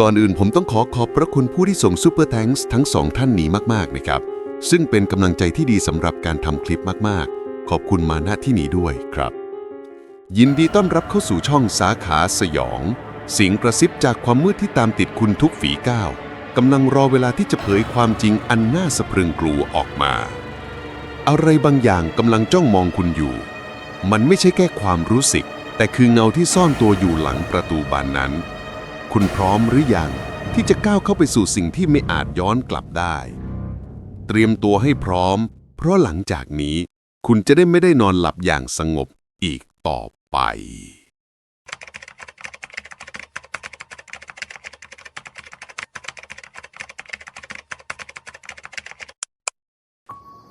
ก่อนอื่นผมต้องขอขอบพระคุณผู้ที่ส่งซูเปอร์แ n ง s ทั้งสองท่านนี้มากๆนะครับ ซึ่งเป็นกำลังใจที่ดีสำหรับการทำคลิปมากๆ ขอบคุณมาณที่นี้ด้วยครับ ยินดีต้อนรับเข้าสู่ช่องสาขาสยองเสียงกระซิบจากความมืดที่ตามติดคุณทุกฝีก้าวกำลังรอเวลาที่จะเผยความจริงอันน่าสะพรึงกลัวออกมา อะไรบางอย่างกำลังจ้องมองคุณอยู่ มันไม่ใช่แค่ความรู้สึก แต่คือเงาที่ซ่อนตัวอยู่หลังประตูบานนั้น คุณพร้อมหรือยังที่จะก้าวเข้าไปสู่สิ่งที่ไม่อาจย้อนกลับได้ เตรียมตัวให้พร้อม เพราะหลังจากนี้ คุณจะได้ไม่ได้นอนหลับอย่างสงบอีกต่อไป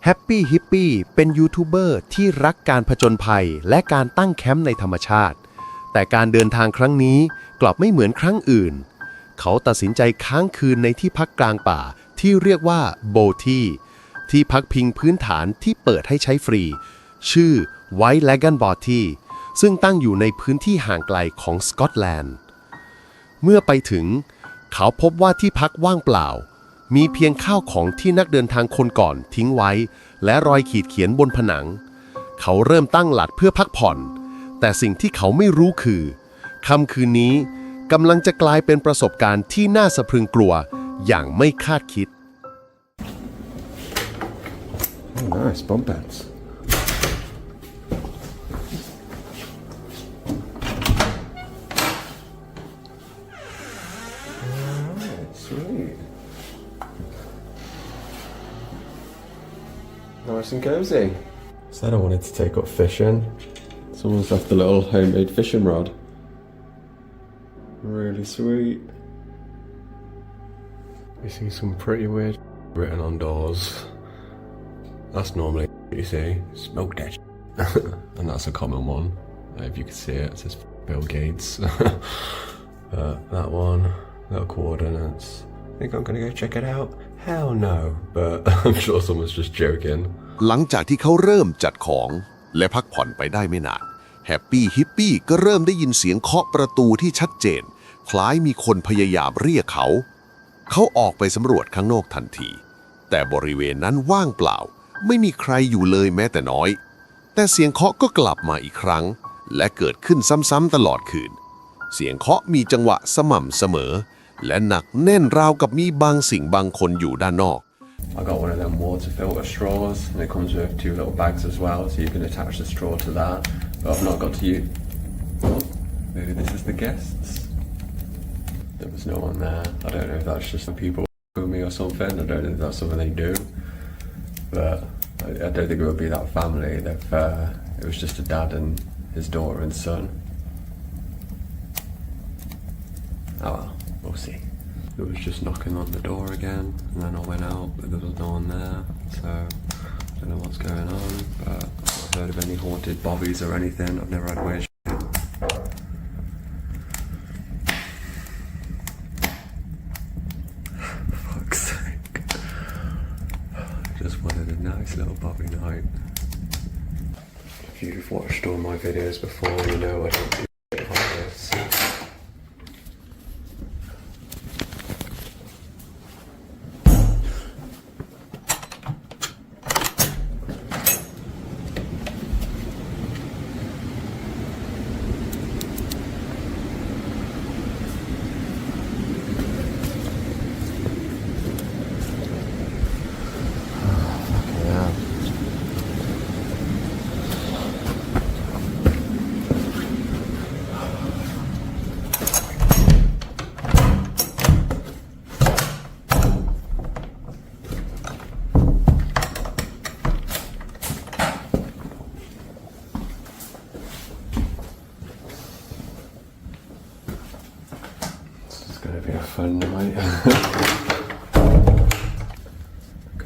แฮปปี้ฮิปปี้เป็นยูทูบเบอร์ที่รักการผจญภัยและการตั้งแคมป์ในธรรมชาติ แต่การเดินทางครั้งนี้ กลับไม่เหมือนครั้งอื่น เขาตัดสินใจค้างคืนในที่พักกลางป่าที่เรียกว่าโบทีที่พักพิงพื้นฐานที่เปิดให้ใช้ฟรี ชื่อ White Lagan b o t y ซึ่งตั้งอยู่ในพื้นที่ห่างไกลของสกอตแลนด์ เมื่อไปถึง เขาพบว่าที่พักว่างเปล่า มีเพียงข้าวของที่นักเดินทางคนก่อนทิ้งไว้ และรอยขีดเขียนบนผนัง เขาเริ่มตั้งหลักเพื่อพักผ่อน แต่สิ่งที่เขาไม่รู้คือ ค่ำคืนนี้กำลังจะกลายเป็นประสบการณ์ที่น่าสะพรึงกลัวอย่างไม่คาดคิด Oh, nice bump beds. Alright, sweet. Nice and cozy. Said I wanted to take up fishing. Someone's left a little homemade fishing rod. Really sweet. You see some pretty weird written on doors. That's normally what you see. Smoke that. and that's a common one. Uh, If you can see it, it says Bill Gates. uh, that one, little coordinates. Think I'm gonna go check it out? Hell no. But I'm sure someone's just joking. หลังจากที่เขาเริ่มจัดของและพักผ่อนไปได้ไม่นานแฮปปี้ฮิปปี้ก็เริ่มได้ยินเสียงเคาะประตูที่ชัดเจน คล้ายมีคนพยายามเรียกเขา เขาออกไปสำรวจข้างนอกทันที แต่บริเวณนั้นว่างเปล่า ไม่มีใครอยู่เลยแม้แต่น้อย แต่เสียงเคาะก็กลับมาอีกครั้ง และเกิดขึ้นซ้ำๆตลอดคืน เสียงเคาะมีจังหวะสม่ำเสมอ และหนักแน่นราวกับมีบางสิ่งบางคนอยู่ด้านนอก I got one of them water filter straws, and it comes with two little bags as well, so you can attach the straw to that. But I've not got to use. Oh, maybe this is the guests. There was no one there. I don't know if that's just the people with me or something. I don't know if that's something they do. But I, I don't think it would be that family. If uh, it was just a dad and his daughter and son. Oh well, we'll see. It was just knocking on the door again, and then I went out, but there was no one there, so I don't know what's going on. But I've heard of any haunted bobbies or anything. I've never had weird.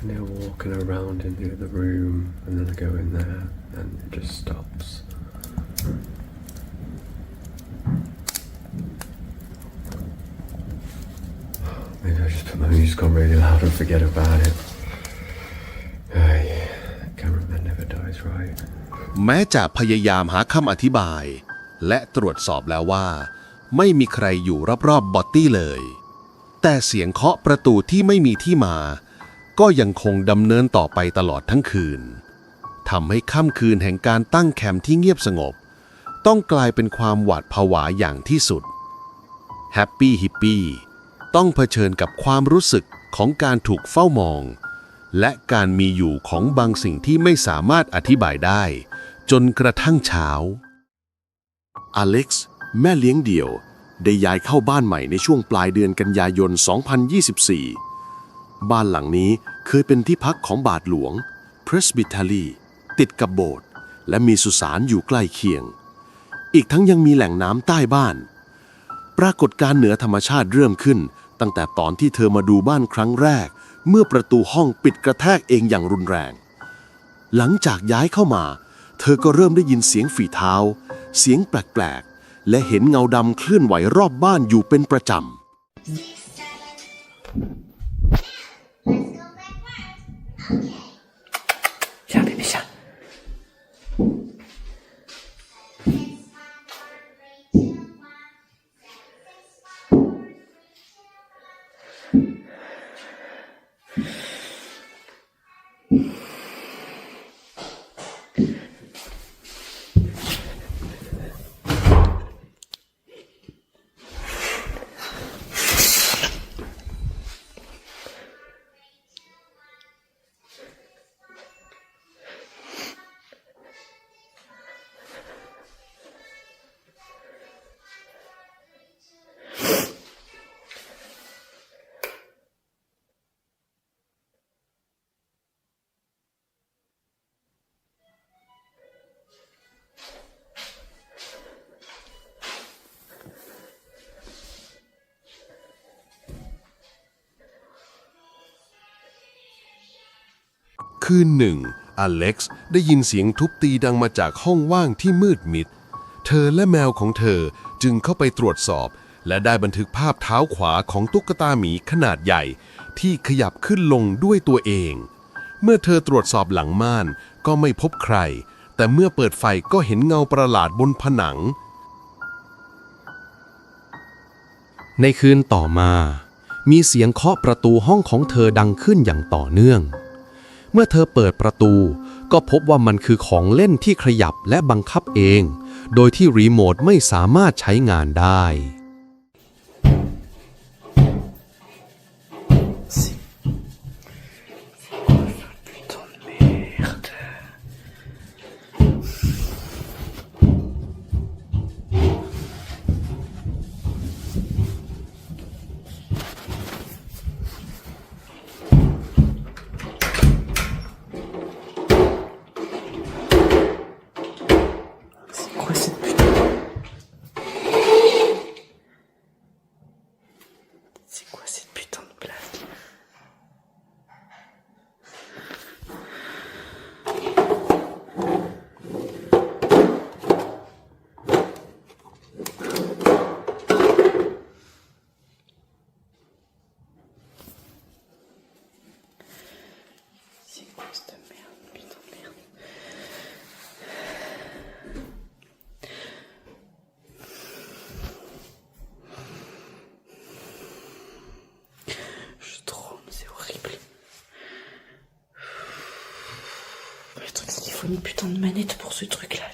And they're walking around in the other room, and then I go in there, and it just stops. Maybe I just put my music on really loud and forget about it. Ay, cameraman never dies right. แม้จะพยายามหาคำอธิบาย และตรวจสอบแล้วว่า ไม่มีใครอยู่รอบๆบอตตี้เลย แต่เสียงเคาะประตูที่ไม่มีที่มา ก็ยังคงดำเนินต่อไปตลอดทั้งคืนทำให้ค่ำคืนแห่งการตั้งแคมป์ที่เงียบสงบ ต้องกลายเป็นความหวาดผวาอย่างที่สุดแฮปปี้ฮิปปี้ต้องเผชิญกับความรู้สึกของการถูกเฝ้ามอง และการมีอยู่ของบางสิ่งที่ไม่สามารถอธิบายได้ จนกระทั่งเช้า อเล็กซ์ แม่เลี้ยงเดี่ยว ได้ย้ายเข้าบ้านใหม่ในช่วงปลายเดือนกันยายน 2024 บ้านหลังนี้เคยเป็นที่พักของบาทหลวง Presbytery ติดกับโบสถ์และมีสุสานอยู่ใกล้เคียง อีกทั้งยังมีแหล่งน้ำใต้บ้าน ปรากฏการเหนือธรรมชาติเริ่มขึ้น ตั้งแต่ตอนที่เธอมาดูบ้านครั้งแรก เมื่อประตูห้องปิดกระแทกเองอย่างรุนแรง หลังจากย้ายเข้ามา เธอก็เริ่มได้ยินเสียงฝีเท้า เสียงแปลกๆ และเห็นเงาดำเคลื่อนไหวรอบบ้านอยู่เป็นประจำ คืนหนึ่ง อเล็กซ์ได้ยินเสียงทุบตีดังมาจากห้องว่างที่มืดมิด เธอและแมวของเธอจึงเข้าไปตรวจสอบ และได้บันทึกภาพเท้าขวาของตุ๊กตาหมีขนาดใหญ่ ที่ขยับขึ้นลงด้วยตัวเอง เมื่อเธอตรวจสอบหลังม่านก็ไม่พบใคร แต่เมื่อเปิดไฟก็เห็นเงาประหลาดบนผนัง ในคืนต่อมา มีเสียงเคาะประตูห้องของเธอดังขึ้นอย่างต่อเนื่อง มื่อเธอเปิดประตู ก็พบว่ามันคือของเล่นที่ขยับและบังคับเอง โดยที่รีโมทไม่สามารถใช้งานได้ putain de manette pour ce truc là,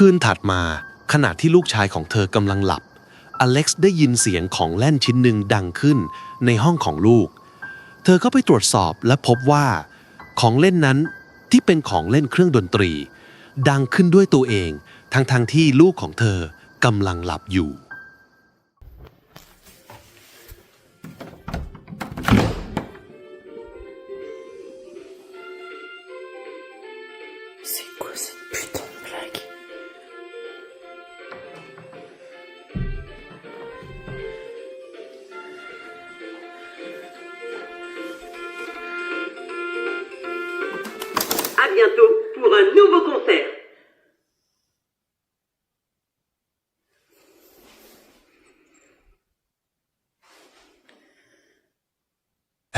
คืนถัดมาขณะที่ลูกชายของเธอกำลังหลับ อเล็กซ์ได้ยินเสียงของเล่นชิ้นหนึ่งดังขึ้นในห้องของลูก เธอก็ไปตรวจสอบและพบว่า ของเล่นนั้นที่เป็นของเล่นเครื่องดนตรี ดังขึ้นด้วยตัวเอง ทั้งๆทที่ลูกของเธอกำลังหลับอยู่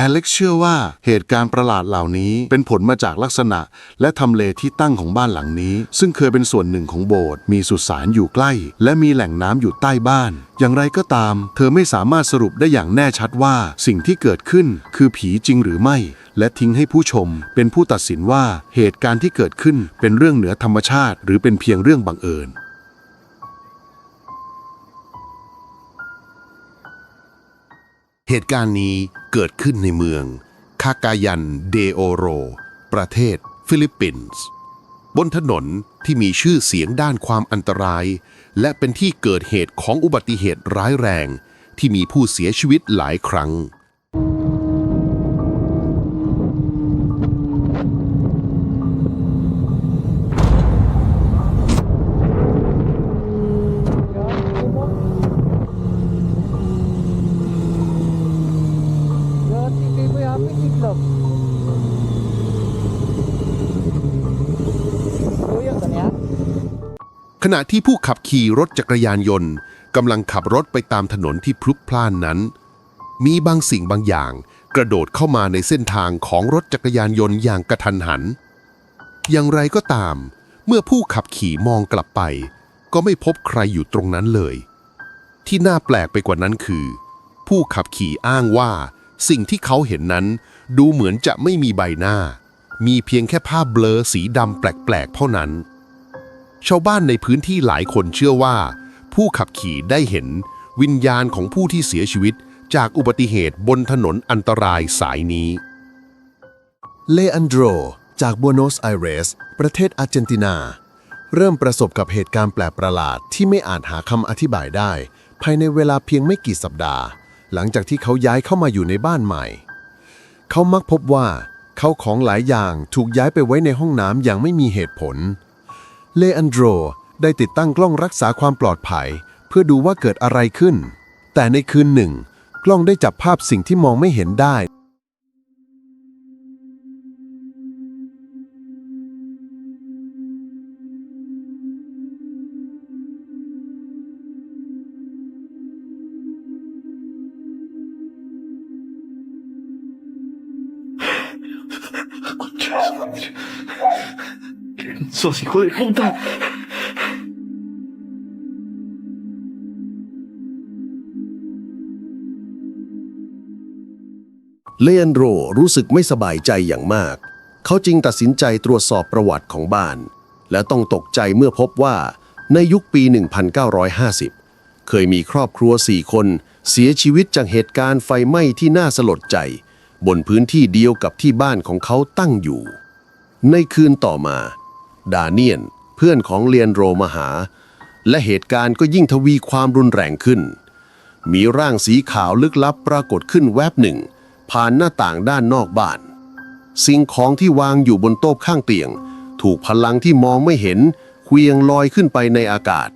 แอเล็กเชื่อว่าเหตุการณ์ประหลาดเหล่านี้เป็นผลมาจากลักษณะ และทำเลที่ตั้งของบ้านหลังนี้ ซึ่งเคยเป็นส่วนหนึ่งของโบสถ์มีสุสานอยู่ใกล้ และมีแหล่งน้ำอยู่ใต้บ้าน อย่างไรก็ตาม เธอไม่สามารถสรุปได้อย่างแน่ชัดว่าสิ่งที่เกิดขึ้นคือผีจริงหรือไม่ และทิ้งให้ผู้ชม เป็นผู้ตัดสินว่าเหตุการณ์ที่เกิดขึ้นเป็นเรื่องเหนือธรรมชาติ หรือเป็นเพียงเรื่องบังเอิญ เหตุการณ์นี้เกิดขึ้นในเมือง คากายันเดโอโร ประเทศฟิลิปปินส์ บนถนนที่มีชื่อเสียงด้านความอันตราย และเป็นที่เกิดเหตุของอุบัติเหตุร้ายแรง ที่มีผู้เสียชีวิตหลายครั้ง ขณะที่ผู้ขับขี่รถจักรยานยนต์กำลังขับรถไปตามถนนที่พลุกพล่านนั้น มีบางสิ่งบางอย่างกระโดดเข้ามาในเส้นทางของรถจักรยานยนต์อย่างกระทันหัน อย่างไรก็ตาม เมื่อผู้ขับขี่มองกลับไป ก็ไม่พบใครอยู่ตรงนั้นเลย ที่น่าแปลกไปกว่านั้นคือ ผู้ขับขี่อ้างว่า สิ่งที่เขาเห็นนั้น ดูเหมือนจะไม่มีใบหน้า มีเพียงแค่ภาพเบลอสีดำแปลกๆเท่านั้น ชาวบ้านในพื้นที่หลายคนเชื่อว่า ผู้ขับขี่ได้เห็นวิญญาณของผู้ที่เสียชีวิตจากอุบัติเหตุบนถนนอันตรายสายนี้ เลอันโดรจากบัวโนสไอเรส ประเทศอาร์เจนตินา เริ่มประสบกับเหตุการณ์แปลกประหลาดที่ไม่อาจหาคำอธิบายได้ ภายในเวลาเพียงไม่กี่สัปดาห์ หลังจากที่เขาย้ายเข้ามาอยู่ในบ้านใหม่ เขามักพบว่าเขาของหลายอย่างถูกย้ายไปไว้ในห้องน้ำอย่างไม่มีเหตุผล เลอันโดรได้ติดตั้งกล้องรักษาความปลอดภัย เพื่อดูว่าเกิดอะไรขึ้น แต่ในคืนหนึ่ง กล้องได้จับภาพสิ่งที่มองไม่เห็นได้ Sos hijo de puta. เลอันโดรรู้สึกไม่สบายใจอย่างมาก เขาจึงตัดสินใจตรวจสอบประวัติของบ้าน และต้องตกใจเมื่อพบว่าในยุคปี 1950 เคยมีครอบครัวสี่คน เสียชีวิตจากเหตุการณ์ไฟไหม้ที่น่าสลดใจ บนพื้นที่เดียวกับที่บ้านของเขาตั้งอยู่ ในคืนต่อมา ดาเนียน เพื่อนของเลียนโรมาหา และเหตุการณ์ก็ยิ่งทวีความรุนแรงขึ้น มีร่างสีขาวลึกลับปรากฏขึ้นแวบหนึ่ง ผ่านหน้าต่างด้านนอกบ้าน สิ่งของที่วางอยู่บนโต๊ะข้างเตียง ถูกพลังที่มองไม่เห็นเควียงลอยขึ้นไปในอากาศ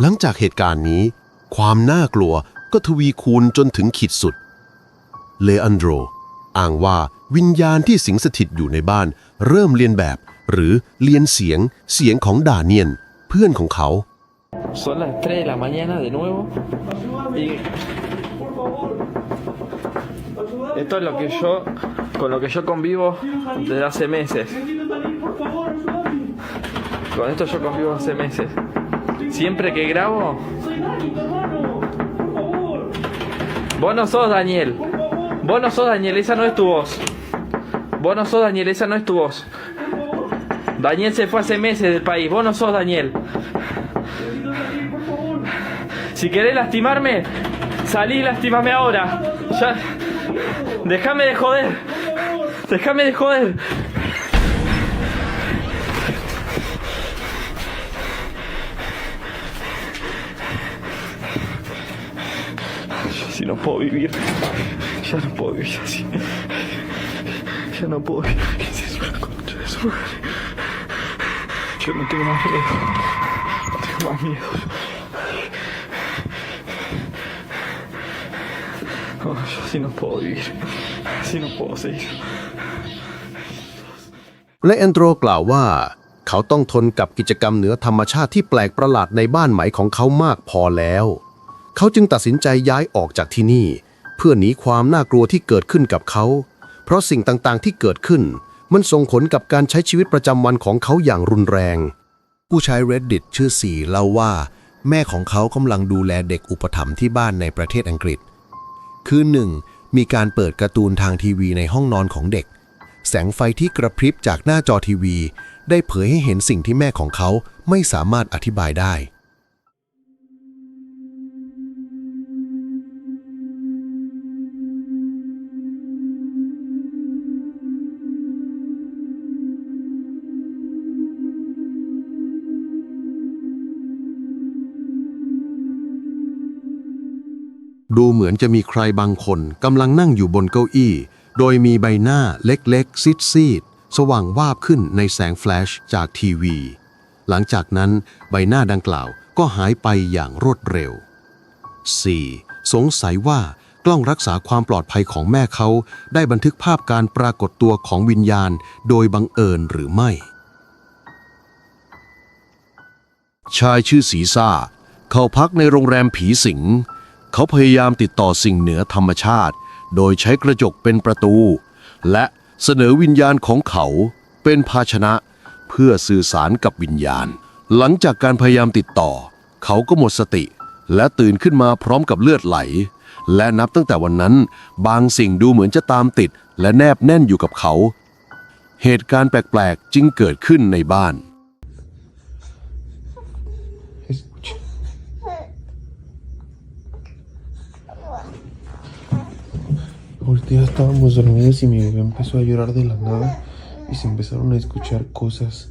หลังจากเหตุการณ์นี้ ความน่ากลัวก็ทวีคูณจนถึงขีดสุด เลอันโดรอ้างว่าวิญญาณที่สิงสถิตอยู่ในบ้าน เริ่มเรียนแบบ หรือเรียนเสียงเสียงของดาเนียน เพื่อนของเขา Son las 3 de la mañana de nuevo. Y esto es lo que yo con lo que yo convivo desde hace meses. Con esto yo convivo hace meses. Siempre que grabo... Vos no sos Daniel. Vos no sos Daniel, esa no es tu voz. Vos no sos Daniel, esa no es tu voz. Daniel se fue hace meses del país. Vos no sos Daniel. Si querés lastimarme, salí y lastimame ahora. Ya. Déjame de joder. Déjame de joder. Yo si no puedo vivir. Ya no puedo vivir así. Ya no puedo vivir. ¿Qué es eso? La concha de su madre. Yo no tengo más miedo. No tengo más miedo. No, yo así no puedo vivir. Así no puedo seguir. และแอนโดรกล่าวว่า เขาต้องทนกับกิจกรรมเหนือธรรมชาติที่แปลกประหลาดในบ้านไหมของเขามากพอแล้ว เขาจึงตัดสินใจย้ายออกจากที่นี่ เพื่อหนีความน่ากลัวที่เกิดขึ้นกับเขา เพราะสิ่งต่างๆที่เกิดขึ้น มันส่งผลกับการใช้ชีวิตประจำวันของเขาอย่างรุนแรง ผู้ใช้ Reddit ชื่อสีเล่าว่า แม่ของเขากำลังดูแลเด็กอุปถัมภ์ที่บ้านในประเทศอังกฤษ คืนหนึ่ง มีการเปิดการ์ตูนทางทีวีในห้องนอนของเด็ก แสงไฟที่กระพริบจากหน้าจอทีวี ได้เผยให้เห็นสิ่งที่แม่ของเขาไม่สามารถอธิบายได้ ดูเหมือนจะมีใครบางคนกำลังนั่งอยู่บนเก้าอี้ โดยมีใบหน้าเล็กๆ ซีดๆ สว่างวาบขึ้นในแสงแฟลชจากทีวี หลังจากนั้นใบหน้าดังกล่าวก็หายไปอย่างรวดเร็ว 4. สงสัยว่ากล้องรักษาความปลอดภัยของแม่เขา ได้บันทึกภาพการปรากฏตัวของวิญญาณโดยบังเอิญหรือไม่ ชายชื่อสีซ่า เขาพักในโรงแรมผีสิง เขาพยายามติดต่อสิ่งเหนือธรรมชาติ โดยใช้กระจกเป็นประตู และเสนอวิญญาณของเขาเป็นภาชนะ เพื่อสื่อสารกับวิญญาณ หลังจากการพยายามติดต่อ เขาก็หมดสติ และตื่นขึ้นมาพร้อมกับเลือดไหล และนับตั้งแต่วันนั้น บางสิ่งดูเหมือนจะตามติด และแนบแน่นอยู่กับเขา เหตุการณ์แปลกๆจึงเกิดขึ้นในบ้าน Ya estábamos dormidos y mi bebé empezó a llorar de la nada y se empezaron a escuchar cosas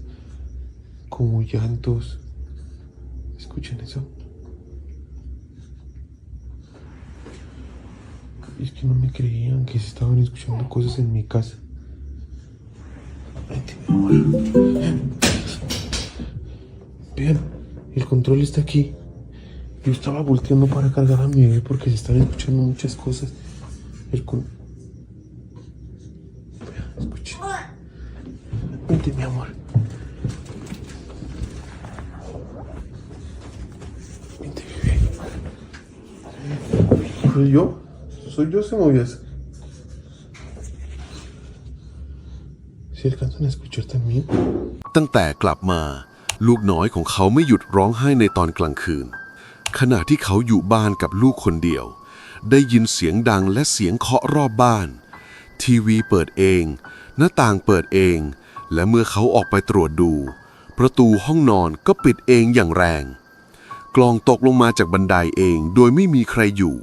como llantos. ¿Escuchan eso? Es que no me creían que se estaban escuchando cosas en mi casa. Vente, mi amor. Vean, el control está aquí. Yo estaba volteando para cargar a mi bebé porque se están escuchando muchas cosas. El con... Vean, escuchen. Vente, mi amor. Vente, bebé. ¿Soy yo? ¿Soy yo o se movió eso? ¿Si alcanzan a escuchar también? ตั้งแต่กลับมา ลูกน้อยของเขาไม่หยุดร้องไห้ในตอนกลางคืน ขณะที่เขาอยู่บ้านกับลูกคนเดียว ได้ยินเสียงดังและเสียงเคาะรอบบ้าน ทีวีเปิดเอง หน้าต่างเปิดเอง และเมื่อเขาออกไปตรวจดู ประตูห้องนอนก็ปิดเองอย่างแรง กลองตกลงมาจากบันไดเองโดยไม่มีใครอยู่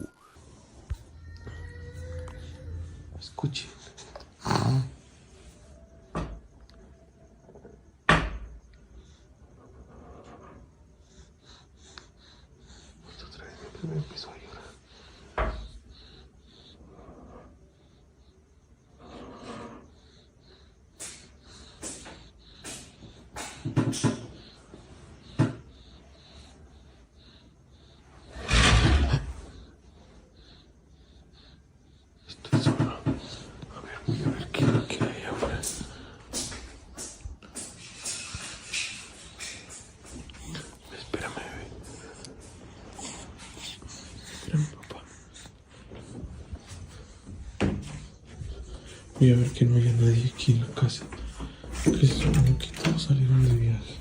Voy a ver que no haya nadie aquí en la casa. Que se supone que todos salieron de viaje.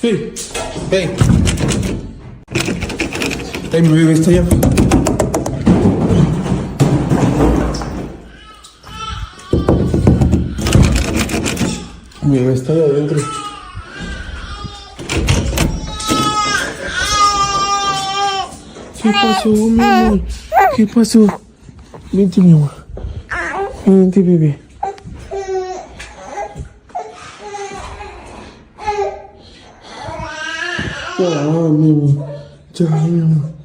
¡Hey! ¡Hey! ¡Hey, mi bebé está allá! Mi bebé está allá adentro. ¿Qué pasó, mi amor? ¿Qué pasó? Vente, mi amor. Vente, bebé. Ya, mi amor. Ya, mi amor.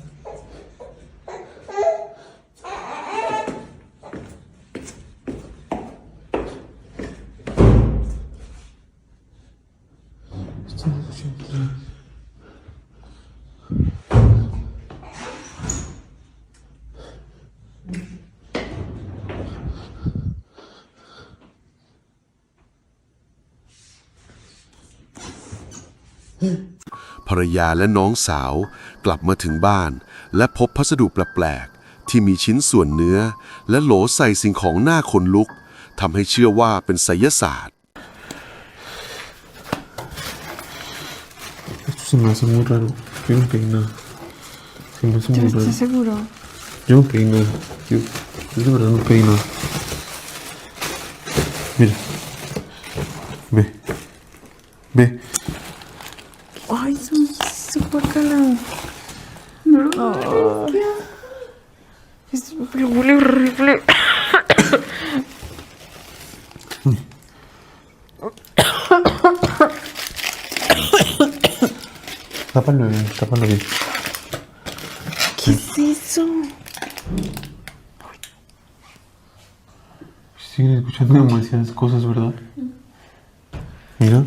ภรรยาและน้องสาวกลับมาถึงบ้าน และพบพัสดุแปลกๆ ที่มีชิ้นส่วนเนื้อ และโหลใส่สิ่งของหน้าขนลุกทำให้เชื่อว่าเป็นไสยศาสตร์ Esto se me hace muy raro. Yo no pegué nada. Se me hace muy raro. seguro? Yo no pegué nada. Yo, yo de verdad no pegué nada. Mira. Ve. Ve. Ay, su guacala. No. Es huele horrible. Tápalo bien, tápalo bien. ¿Qué es eso? Siguen escuchando demasiadas cosas, ¿verdad? Mira.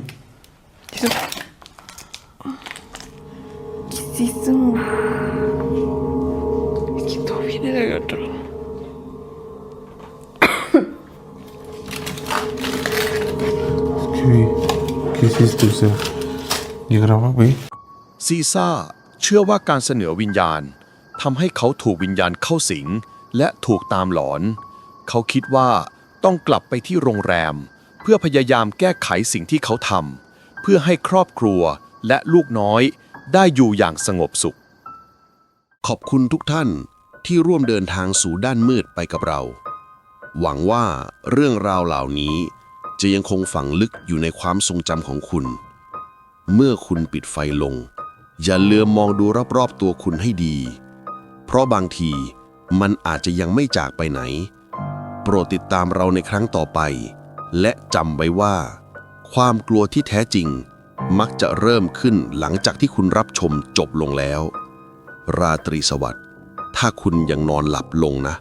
Es esto? O sea, y graba, ve. ซีซ่าเชื่อว่าการเสนอวิญญาณทำให้เขาถูกวิญญาณเข้าสิง และถูกตามหลอน เขาคิดว่าต้องกลับไปที่โรงแรม เพื่อพยายามแก้ไขสิ่งที่เขาทำเพื่อให้ครอบครัวและลูกน้อยได้อยู่อย่างสงบสุข ขอบคุณทุกท่านที่ร่วมเดินทางสู่ด้านมืดไปกับเรา หวังว่าเรื่องราวเหล่านี้จะยังคงฝังลึกอยู่ในความทรงจำของคุณ เมื่อคุณปิดไฟลง อย่าเลือมมองดูรอบๆตัวคุณให้ดี เพราะบางทีมันอาจจะยังไม่จากไปไหน โปรดติดตามเราในครั้งต่อไป และจำไว้ว่า ความกลัวที่แท้จริง มักจะเริ่มขึ้นหลังจากที่คุณรับชมจบลงแล้ว ราตรีสวัสดิ์ถ้าคุณยังนอนหลับลงนะ